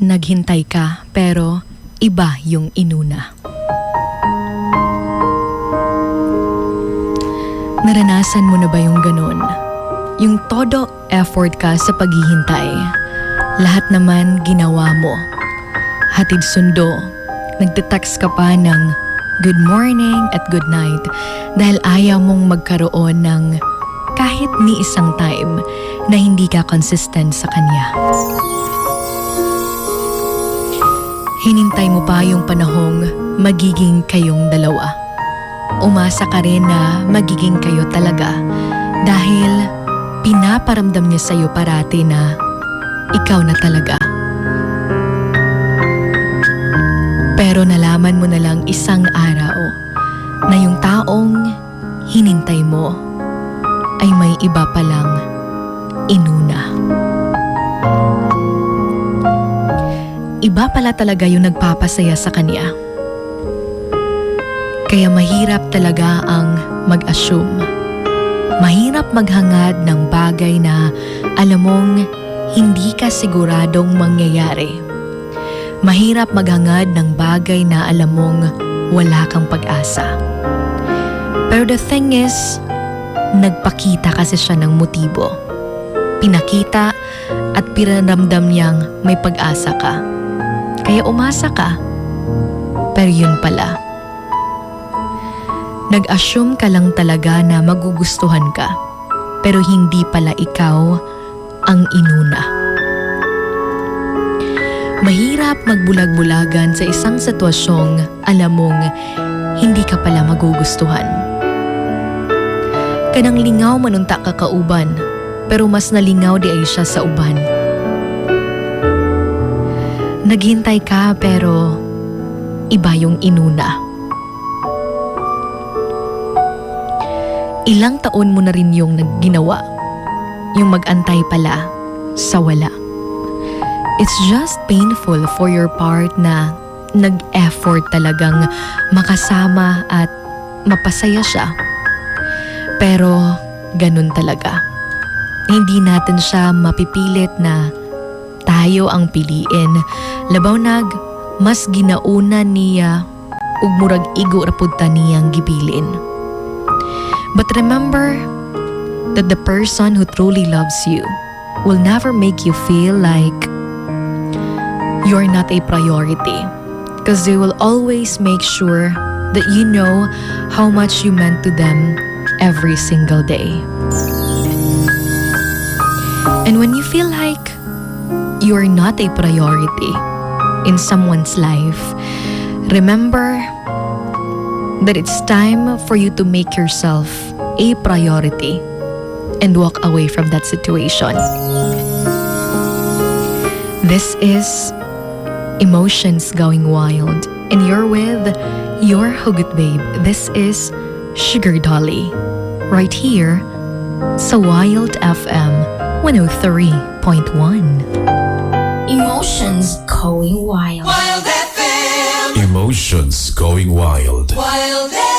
Naghintay ka pero iba yung inuna. Naranasan mo na ba yung ganun? Yung todo effort ka sa paghihintay. Lahat naman ginawa mo. Hatid sundo. Nagte-text ka pa ng good morning at good night dahil ayaw mong magkaroon ng kahit ni isang time na hindi ka consistent sa kanya. Hinintay mo pa yung panahong magiging kayong dalawa. Umasa ka rin na magiging kayo talaga dahil pinaparamdam niya sa'yo parati na ikaw na talaga. Pero nalaman mo na lang isang araw na yung taong hinintay mo ay may iba palang inuna. Iba pala talaga yung nagpapasaya sa kanya. Kaya mahirap talaga ang mag-assume. Mahirap maghangad ng bagay na alam mong hindi ka siguradong mangyayari. Mahirap maghangad ng bagay na alam mong wala kang pag-asa. Pero the thing is, nagpakita kasi siya ng motibo. Pinakita at pinaramdam niyang may pag-asa ka. Kaya umasa ka. Pero yun pala. Nag-assume ka lang talaga na magugustuhan ka. Pero hindi pala ikaw ang inuna. Mahirap magbulag-bulagan sa isang sitwasyong alam mong hindi ka pala magugustuhan. Kanang lingaw manunta ka kauban, pero mas nalingaw di ay siya sa uban. Naghintay ka pero iba yung inuna. Ilang taon mo na rin yung nagginawa. Yung mag-antay pala sa wala. It's just painful for your part na nag-effort talagang makasama at mapasaya siya. Pero ganun talaga. Hindi natin siya mapipilit na tayo ang piliin. Labaw nag, mas ginauna niya ug murag igo rapud ta niyang gibilin. But remember that the person who truly loves you will never make you feel like you're not a priority. Because they will always make sure that you know how much you meant to them every single day. And when you feel like you're not a priority in someone's life, remember that it's time for you to make yourself a priority and walk away from that situation. This is Emotions Going Wild, and you're with your Hugot Babe. This is Sugar Dolly, right here sa Wild FM 103.1. Emotions going wild. Wild FM. Emotions going wild. Wild FM.